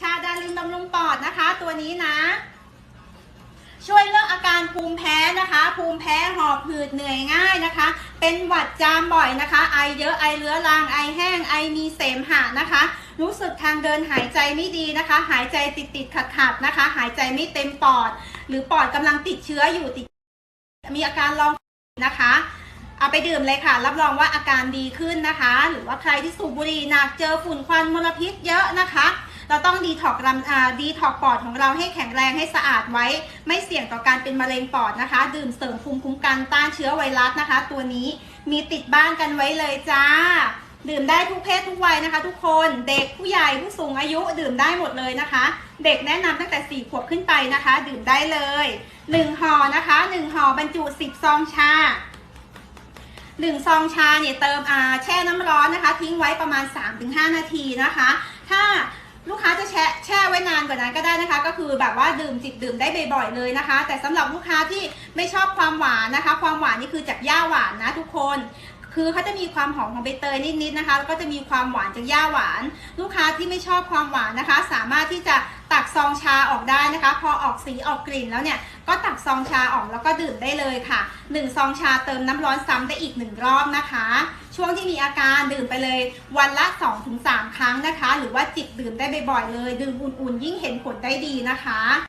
ชาดาลินบำรุงปอดนะคะ ตัวนี้นะ ช่วยเรื่องอาการภูมิแพ้นะคะ ภูมิแพ้หอบหืดเหนื่อยง่ายนะคะ เป็นหวัดจามบ่อยนะคะ ไอเยอะไอเรื้อรังไอแห้งไอมีเสมหะนะคะ รู้สึกทางเดินหายใจไม่ดีนะคะ หายใจติดติดขัดขัดๆนะคะ หายใจไม่เต็มปอด หรือปอดกำลังติดเชื้ออยู่ติด มีอาการลองนะคะเอาไปดื่มเลยค่ะ รับรองว่าอาการดีขึ้นนะคะ หรือว่าใครที่สูบบุหรี่หนักเจอฝุ่นควันมลพิษเยอะนะคะ เราต้องดีท็อกลำดีท็อกปอดของเราให้แข็งแรงให้สะอาดไว้ ไม่เสี่ยงต่อการเป็นมะเร็งปอดนะคะ ดื่มเสริมภูมิคุ้มกันต้านเชื้อไวรัสนะคะ ตัวนี้มีติดบ้านกันไว้เลยจ้า ดื่มได้ทุกเพศทุกวัยนะคะ ทุกคนเด็กผู้ใหญ่ผู้สูงอายุดื่มได้หมดเลยนะคะ เด็กแนะนำตั้งแต่4ขวบขึ้นไปนะคะ ดื่มได้เลย1ห่อนะคะ1ห่อบรรจุ 10 ซองชาหนึ่งซองชาเนี่ยเติมอ่าแช่น้ำร้อนนะคะ ทิ้งไว้ประมาณ 3-5 นาทีนะคะ ถ้า ลูกค้าจะแช่แช่ไว้นานกว่านั้นก็ได้นะคะ ก็คือแบบว่าดื่มจิบดื่มได้บ่อยๆเลยนะคะ แต่สำหรับลูกค้าที่ไม่ชอบความหวานนะคะ ความหวานนี่คือจากหญ้าหวานนะทุกคน คือเขาจะมีความหอมของใบเตยนิดๆนะคะแล้วก็จะมีความหวานจากหญ้าหวาน ลูกค้าที่ไม่ชอบความหวานนะคะ สามารถที่จะตักซองชาออกได้นะคะ พอออกสีออกกลิ่นแล้วเนี่ยก็ตักซองชาออกแล้วก็ดื่มได้เลยค่ะ 1 ซองชาเติมน้ำร้อนซ้ำได้อีก 1 รอบนะคะ ช่วงที่มีอาการดื่มไปเลยวันละ 2-3 ครั้งนะคะ หรือว่าจิบดื่มได้บ่อยๆเลย ดื่มอุ่นๆ ยิ่งเห็นผลได้ดีนะคะ